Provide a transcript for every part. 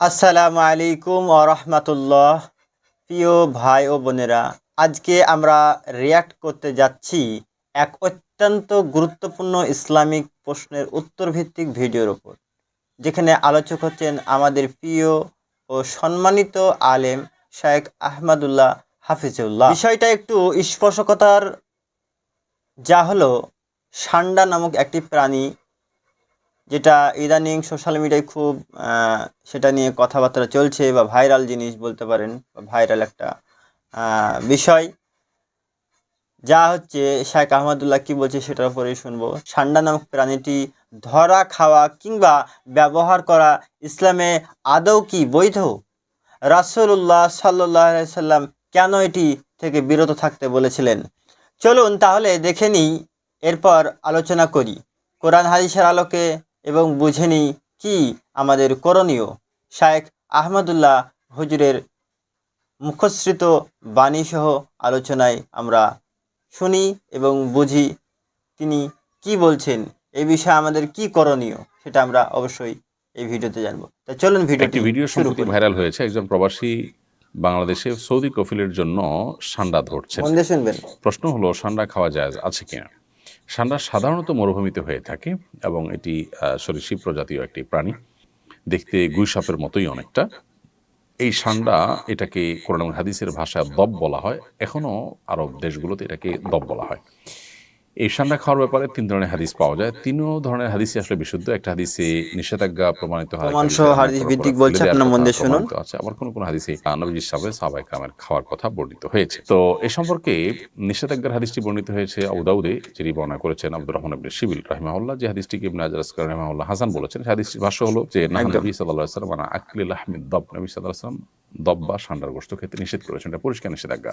আসসালামু আলাইকুম রহমতুল্লাহ। প্রিয় ভাই ও বোনেরা, আজকে আমরা রিয়াক্ট করতে যাচ্ছি এক অত্যন্ত গুরুত্বপূর্ণ ইসলামিক প্রশ্নের উত্তর ভিত্তিক ভিডিওর উপর, যেখানে আলোচক হচ্ছেন আমাদের প্রিয় ও সম্মানিত আলেম শেখ আহমদুল্লাহ হাফিজুল্লাহ। বিষয়টা একটু স্পর্শকতার, যা হলো সান্ডা নামক একটি প্রাণী যেটা ইদানিং সোশ্যাল মিডিয়ায় খুব সেটা নিয়ে কথাবার্তা চলছে বা ভাইরাল জিনিস বলতে পারেন বা ভাইরাল একটা বিষয়। যা হচ্ছে শেখ আহমদুল্লাহ কি বলছে সেটার উপরেই শুনব। সান্ডা নামক প্রাণীটি ধরা খাওয়া কিংবা ব্যবহার করা ইসলামে আদৌ কি বৈধ? রাসূলুল্লাহ সাল্লাহ সাল্লাম কেন এটি থেকে বিরত থাকতে বলেছিলেন? চলুন তাহলে দেখে নিই, এরপর আলোচনা করি। কোরআন হাদিসের আলোকে এবং বুঝে নিই কি আমাদের করণীয়। শায়েখ আহমদুল্লাহ হুজুরের মুখশ্রিত বাণীসহ আলোচনায় আমরা শুনি এবং বুঝি তিনি কি বলছেন এই বিষয়ে আমাদের কি করণীয় সেটা আমরা অবশ্যই এই ভিডিওতে জানব। তা চলুন ভিডিওটি ভিডিও সম্প্রতি ভাইরাল হয়েছে একজন প্রবাসী বাংলাদেশে সৌদি কফিলের জন্য সান্ডা শুনবেন? প্রশ্ন হলো সান্ডা খাওয়া যায় আছে কিনা? সান্ডা সাধারণত মরুভূমিতে হয়ে থাকে এবং এটি সরিষি প্রজাতীয় একটি প্রাণী। দেখতে গুইসাপের মতোই অনেকটা। এই সান্ডা এটাকে কোরআন হাদিসের ভাষায় দব বলা হয়। এখনও আরব দেশগুলোতে এটাকে দব বলা হয়। এই সান্ডা খাওয়ার ব্যাপারে তিন ধরনের হাদিস পাওয়া যায়। তিনও ধরনের হাদিসই আসলে বিশুদ্ধ। একটা হাদিসে নিষেধাজ্ঞা প্রমাণিত হয় হাদিস ভিত্তিক বলছে, আপনার মন দিয়ে শুনুন। প্রমাণিত আবার কোন কোন হাদিসে নবী সাহেব সাহাবাই কামের খাওয়ার কথা বর্ণিত হয়েছে। তো এ সম্পর্কে নিষেধাজ্ঞার হাদিসটি বর্ণিত হয়েছে আবু দাউদে যিনি বর্ণনা করেছেন আব্দুর রহমান ইবনে শিবিল রাহিমাহুল্লাহ। যে হাদিসটিকে ইবনে আজর আসকার রাহিমাহুল্লাহ হাসান বলেছেন সেই হাদিসটির ভাষ্য হলো যে নবী সাল্লাল্লাহু আলাইহি ওয়াসাল্লাম আকলিল আহমিদ দব। নবী সাল্লাল্লাহু আলাইহি ওয়াসাল্লাম দব বা গোশত খেতে নিষেধ করেছেন। এটা পরিষ্কার নিষেধাজ্ঞা।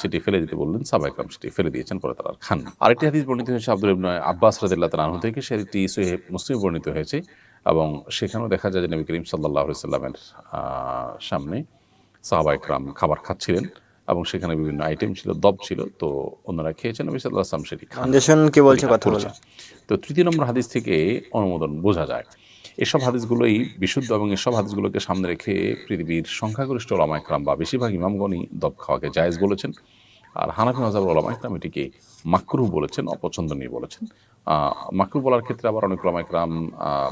সেটি ফেলে দিতে বললেন সাবাইকরাম সেটি ফেলে দিয়েছেন পরে তারা খান। আরেকটি হাদিস বর্ণিত হয়েছে আব্দুল ইবনে আব্বাস রাদিল্লাহ তালাহ থেকে সেটি সোহেব মুসলিম বর্ণিত হয়েছে এবং সেখানেও দেখা যায় যে নবী করিম সাল্লাহ সাল্লামের সামনে সাহাবাইকরাম খাবার খাচ্ছিলেন এবং সেখানে বিভিন্ন আইটেম ছিল দব ছিল তো ওনারা খেয়েছেন নবী সাল্লাহ আসলাম সেটি খান কি বলছে কথা বলে করেছেন। তো তৃতীয় নম্বর হাদিস থেকে অনুমোদন বোঝা যায় এসব হাদিসগুলোই বিশুদ্ধ এবং এসব হাদিসগুলোকে সামনে রেখে পৃথিবীর সংখ্যাগরিষ্ঠ ওলামা একরাম বা বেশিরভাগ ইমামগণই দব খাওয়াকে জায়েজ বলেছেন। আর হানাফি মাজাব ওলামা একরাম এটিকে মাকরু বলেছেন, অপছন্দনীয় বলেছেন। মাকরু বলার ক্ষেত্রে আবার অনেক ওলামা একরাম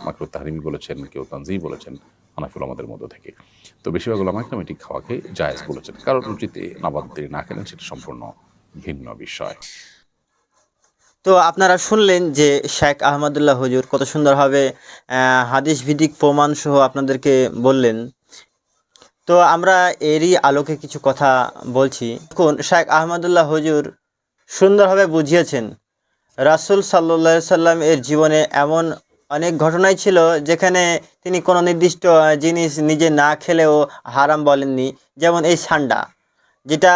মাকরুহ তাহরিমি বলেছেন, কেউ তানজি বলেছেন, হানাফি ওলামাদের মধ্য থেকে। তো বেশিরভাগ ওলামা একরাম এটি খাওয়াকে জায়েজ বলেছেন। কারোর রুচিতে নাবাদ না খেলেন, সেটা সম্পূর্ণ ভিন্ন বিষয়। তো আপনারা শুনলেন যে শেখ আহমদুল্লাহ হুজুর কত সুন্দরভাবে হাদিস ভিত্তিক প্রমাণ সহ আপনাদেরকে বললেন। তো আমরা এরই আলোকে কিছু কথা বলছি। এখন শেখ আহমদুল্লাহ হুজুর সুন্দরভাবে বুঝিয়েছেন, রাসূল সাল্লাহ সাল্লাম এর জীবনে এমন অনেক ঘটনাই ছিল যেখানে তিনি কোনো নির্দিষ্ট জিনিস নিজে না খেলেও হারাম বলেননি, যেমন এই সান্ডা। যেটা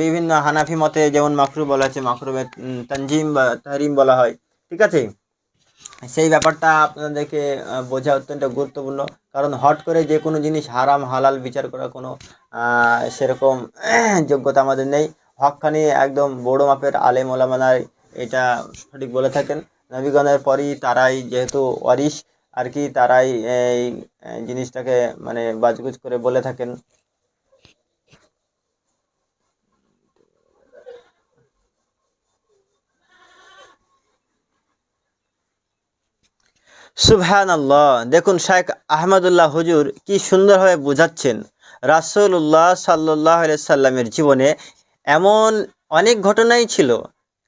বিভিন্ন হানাফি মতে যেমন মাকরু বলা হচ্ছে মাকরুবে উম, তানজিম বা তাহরিম বলা হয় ঠিক আছে? সেই ব্যাপারটা আপনাদেরকে বোঝা অত্যন্ত গুরুত্বপূর্ণ। কারণ হট করে যে কোনো জিনিস হারাম হালাল বিচার করা কোনো সেরকম যোগ্যতা আমাদের নেই। হকখানি একদম বড় মাপের আলেম ওলামানায় এটা সঠিক বলে থাকেন। নবীগণের পরই তারাই যেহেতু ওয়ারিশ আর কি তারাই এই জিনিসটাকে মানে বাজগুজ করে বলে থাকেন। সুবহান আল্লাহ দেখুন শেখ আহমদুল্লাহ হুজুর কি সুন্দরভাবে বোঝাচ্ছেন। রাসূলুল্লাহ সাল্লাহ সাল্লামের জীবনে এমন অনেক ঘটনাই ছিল,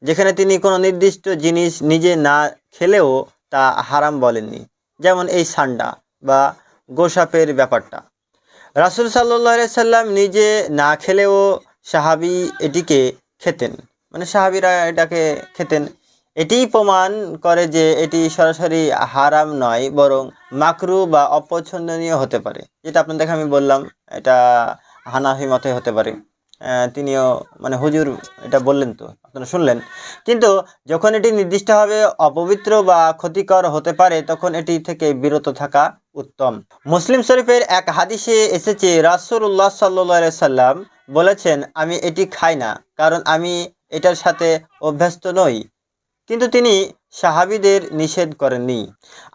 যেখানে তিনি কোনো নির্দিষ্ট জিনিস নিজে না খেলেও তা হারাম বলেননি। যেমন এই সান্ডা বা গোসাপের ব্যাপারটা। রাসূল সাল্লাহ সাল্লাম নিজে না খেলেও সাহাবি এটিকে খেতেন। মানে সাহাবিরা এটাকে খেতেন। এটিই প্রমাণ করে যে এটি সরাসরি হারাম নয়, বরং মাকরু বা অপছন্দনীয় হতে পারে। যেটা আপনাদেরকে আমি বললাম, এটা হানাহি মতে হতে পারে। তিনিও মানে হুজুর এটা বললেন তো, আপনারা শুনলেন। কিন্তু যখন এটি নির্দিষ্টভাবে অপবিত্র বা ক্ষতিকর হতে পারে, তখন এটি থেকে বিরত থাকা উত্তম। মুসলিম শরীফের এক হাদিসে এসেছে, রাসূলুল্লাহ সাল্লাহ সাল্লাম বলেছেন, আমি এটি খাই না, কারণ আমি এটার সাথে অভ্যস্ত নই। কিন্তু তিনি সাহাবিদের নিষেধ করেননি।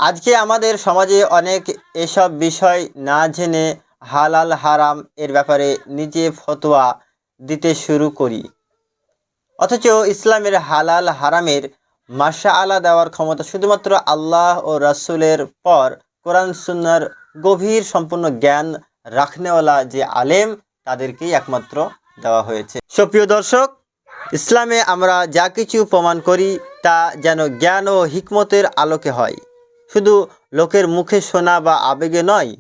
আজকে আমাদের সমাজে অনেক এসব বিষয় না জেনে হালাল হারাম এর ব্যাপারে নিজে ফতোয়া দিতে শুরু করি। অথচ ইসলামের হালাল হারামের মাসা আলা দেওয়ার ক্ষমতা শুধুমাত্র আল্লাহ ও রাসূলের পর কোরআন সুন্নার গভীর সম্পূর্ণ জ্ঞান রাখনেওয়ালা যে আলেম, তাদেরকেই একমাত্র দেওয়া হয়েছে। সুপ্রিয় দর্শক, ইসলামে আমরা যা কিছু প্রমাণ করি তা যেন জ্ঞান ও হিকমতের আলোকে হয়। শুধু লোকের মুখে শোনা বা আবেগে নয়,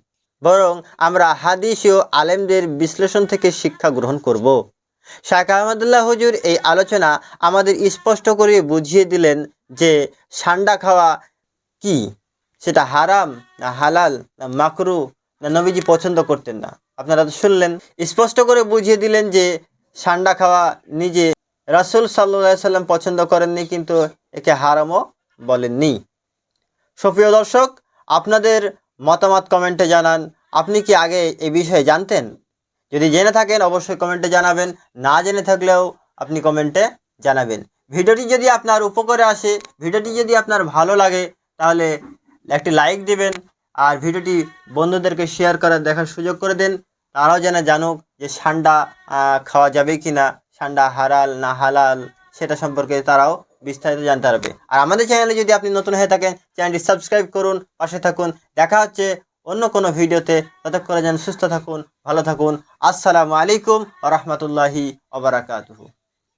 বরং আমরা হাদিস ও আলেমদের বিশ্লেষণ থেকে শিক্ষা গ্রহণ করব। শাহ আহমদুল্লাহ হুজুর এই আলোচনা আমাদের স্পষ্ট করে বুঝিয়ে দিলেন যে সান্ডা খাওয়া কি? সেটা হারাম না হালাল না মাকরু না নবীজি পছন্দ করতেন না। আপনারা তো শুনলেন, স্পষ্ট করে বুঝিয়ে দিলেন যে সান্ডা খাওয়া নিজে রাসূল সাল্লাহ সাল্লাম পছন্দ করেননি, কিন্তু একে হারামও বলেননি। সুপ্রিয় দর্শক, আপনাদের মতামত কমেন্টে জানান। আপনি কি আগে এ বিষয়ে জানতেন? যদি জেনে থাকেন, অবশ্যই কমেন্টে জানাবেন। না জেনে থাকলেও আপনি কমেন্টে জানাবেন। ভিডিওটি যদি আপনার উপকারে আসে, ভিডিওটি যদি আপনার ভালো লাগে, তাহলে একটি লাইক দিবেন আর ভিডিওটি বন্ধুদেরকে শেয়ার করার দেখার সুযোগ করে দেন। তারাও যেন জানুক যে সান্ডা খাওয়া যাবে কি না সান্ডা হারাল, না হালাল, সেটা সম্পর্কে তারাও বিস্তারিত জানতে পারবে। আর আমাদের চ্যানেলে যদি আপনি নতুন হয়ে থাকেন, চ্যানেলটি সাবস্ক্রাইব করুন, পাশে থাকুন। দেখা হচ্ছে অন্য কোনো ভিডিওতে। ততক্ষণে যেন সুস্থ থাকুন, ভালো থাকুন। আসসালামু আলাইকুম রহমতুল্লাহি ওবরাকাতুহু